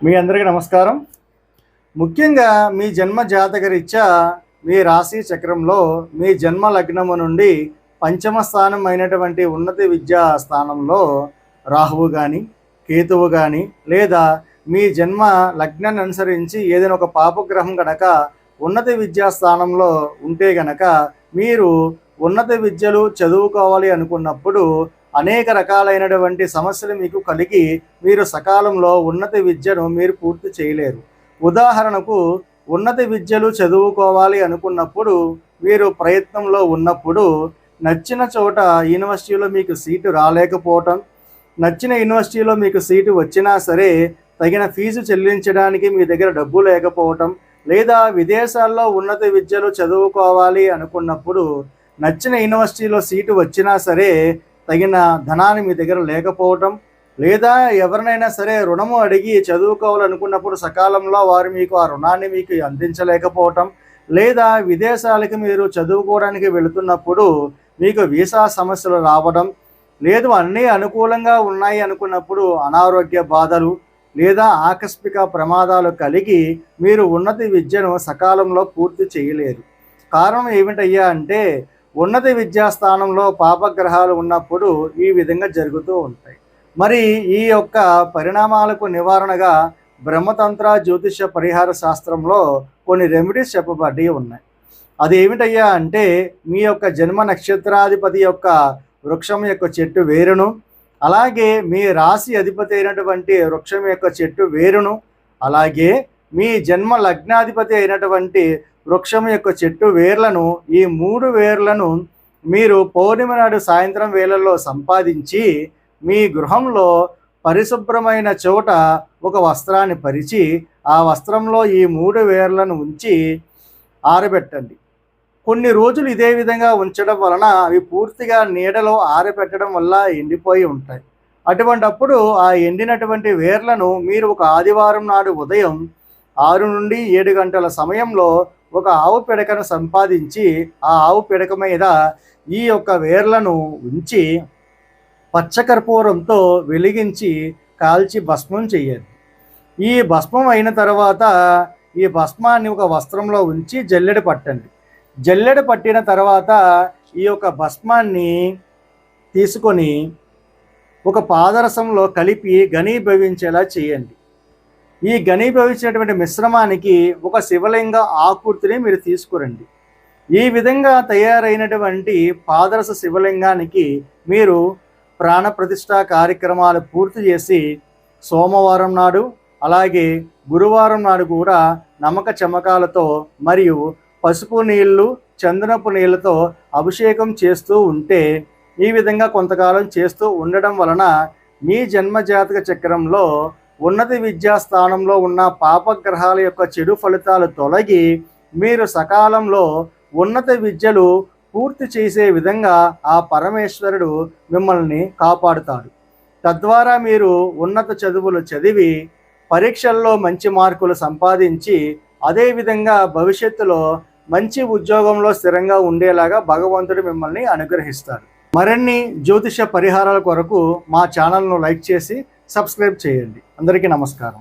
మీ అందరికీ నమస్కారం. ముఖ్యంగా మీ జన్మ జాతకరీత్యా మీ రాశి చక్రంలో మీ జన్మ లగ్నము నుండి పంచమ స్థానం అయినటువంటి ఉన్నత విద్యా స్థానంలో రాహువు కానీ కేతువు కానీ లేదా మీ జన్మ లగ్నాన్ని అనుసరించి ఏదైనా ఒక పాపగ్రహం గనక ఉన్నత విద్యా స్థానంలో ఉంటే గనక మీరు ఉన్నత విద్యలు చదువుకోవాలి అనుకున్నప్పుడు అనేక రకాలైనటువంటి సమస్యలు మీకు కలిగి మీరు సకాలంలో ఉన్నత విద్యను మీరు పూర్తి చేయలేరు. ఉదాహరణకు ఉన్నత విద్యలు చదువుకోవాలి అనుకున్నప్పుడు మీరు ప్రయత్నంలో ఉన్నప్పుడు నచ్చిన చోట యూనివర్సిటీలో మీకు సీటు రాలేకపోవటం నచ్చిన యూనివర్సిటీలో మీకు సీటు వచ్చినా సరే తగిన ఫీజు చెల్లించడానికి మీ దగ్గర డబ్బు లేకపోవటం లేదా విదేశాల్లో ఉన్నత విద్యలు చదువుకోవాలి అనుకున్నప్పుడు నచ్చిన యూనివర్సిటీలో సీటు వచ్చినా సరే తగిన ధనాన్ని మీ దగ్గర లేకపోవటం లేదా ఎవరినైనా సరే రుణము అడిగి చదువుకోవాలనుకున్నప్పుడు సకాలంలో వారు మీకు ఆ రుణాన్ని మీకు అందించలేకపోవటం లేదా విదేశాలకి మీరు చదువుకోవడానికి వెళుతున్నప్పుడు మీకు వీసా సమస్యలు రావడం లేదు అన్నీ అనుకూలంగా ఉన్నాయి అనుకున్నప్పుడు అనారోగ్య బాధలు లేదా ఆకస్మిక ప్రమాదాలు కలిగి మీరు ఉన్నత విద్యను సకాలంలో పూర్తి చేయలేరు. కారణం ఏమిటయ్యా అంటే ఉన్నత విద్యాస్థానంలో పాపగ్రహాలు ఉన్నప్పుడు ఈ విధంగా జరుగుతూ ఉంటాయి. మరి ఈ యొక్క పరిణామాలకు నివారణగా బ్రహ్మతంత్ర జ్యోతిష పరిహార శాస్త్రంలో కొన్ని రెమెడీస్ చెప్పబడి ఉన్నాయి. అది ఏమిటయ్యా అంటే మీ యొక్క జన్మ నక్షత్రాధిపతి యొక్క వృక్షం యొక్క చెట్టు వేరును అలాగే మీ రాశి అధిపతి అయినటువంటి వృక్షం యొక్క చెట్టు వేరును అలాగే మీ జన్మ లగ్నాధిపతి అయినటువంటి వృక్షం యొక్క చెట్టు వేర్లను ఈ మూడు వేర్లను మీరు పౌర్ణమి నాడు సాయంత్రం వేళల్లో సంపాదించి మీ గృహంలో పరిశుభ్రమైన చోట ఒక వస్త్రాన్ని పరిచి ఆ వస్త్రంలో ఈ మూడు వేర్లను ఉంచి ఆరబెట్టండి. కొన్ని రోజులు ఇదే విధంగా ఉంచడం వలన అవి పూర్తిగా నీడలో ఆరబెట్టడం వల్ల ఎండిపోయి ఉంటాయి. అటువంటప్పుడు ఆ ఎండినటువంటి వేర్లను మీరు ఒక ఆదివారం నాడు ఉదయం ఆరు నుండి ఏడు గంటల సమయంలో ఒక ఆవు పిడకను సంపాదించి ఆ ఆవు పిడక మీద ఈ యొక్క వేర్లను ఉంచి పచ్చకర్పూరంతో వెలిగించి కాల్చి భస్మం చేయండి ఈ భస్మం అయిన తర్వాత ఈ భస్మాన్ని ఒక వస్త్రంలో ఉంచి జల్లెడ పట్టండి. జల్లెడ పట్టిన తర్వాత ఈ యొక్క భస్మాన్ని తీసుకొని ఒక పాదరసంలో కలిపి ఘనీభవించేలా చేయండి. ఈ ఘనీభవించినటువంటి మిశ్రమానికి ఒక శివలింగ ఆకృతిని మీరు తీసుకురండి. ఈ విధంగా తయారైనటువంటి పాదరస శివలింగానికి మీరు ప్రాణప్రతిష్ఠ కార్యక్రమాలు పూర్తి చేసి సోమవారం నాడు అలాగే గురువారం నాడు కూడా నమ్మక చమకాలతో మరియు పసుపు నీళ్ళు చందనపు నీళ్ళతో అభిషేకం చేస్తూ ఉంటే ఈ విధంగా కొంతకాలం చేస్తూ ఉండడం వలన మీ జన్మజాతక చక్రంలో ఉన్నత విద్యా స్థానంలో ఉన్న పాపగ్రహాల యొక్క చెడు ఫలితాలు తొలగి మీరు సకాలంలో ఉన్నత విద్యలు పూర్తి చేసే విధంగా ఆ పరమేశ్వరుడు మిమ్మల్ని కాపాడుతాడు. తద్వారా మీరు ఉన్నత చదువులు చదివి పరీక్షల్లో మంచి మార్కులు సంపాదించి అదేవిధంగా భవిష్యత్తులో మంచి ఉద్యోగంలో స్థిరంగా ఉండేలాగా భగవంతుడు మిమ్మల్ని అనుగ్రహిస్తాడు. మరిన్ని జ్యోతిష పరిహారాల కొరకు మా ఛానల్ను లైక్ చేసి సబ్స్క్రైబ్ చేయండి. అందరికీ నమస్కారం.